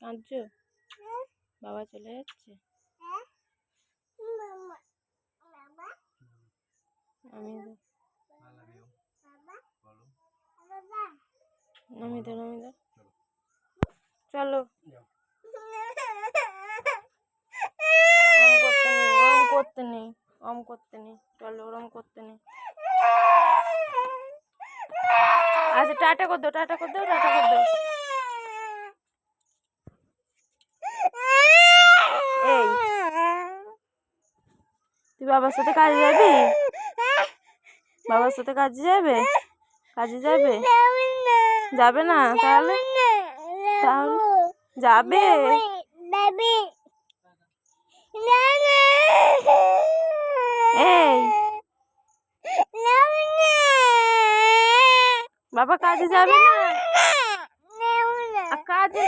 কাঁদছো? বাবা চলে যাচ্ছে। আমি নামি দাও নামি দাও চলো। ওরম করতে নেই ওরম করতে নেই ওরম করতে নেই। চলো ওরম করতে নেই। আচ্ছা টাটা কর দাও টাটা কর দাও টাটা কর দাও এই তুই বাবার সাথে কাজে যাবি? বাবার সাথে কাজে যাবে? কাজে যাবে? যাবে না তাহলে? তাহলে যাবে? এই। বাবা কাজে যাবে না? কাজে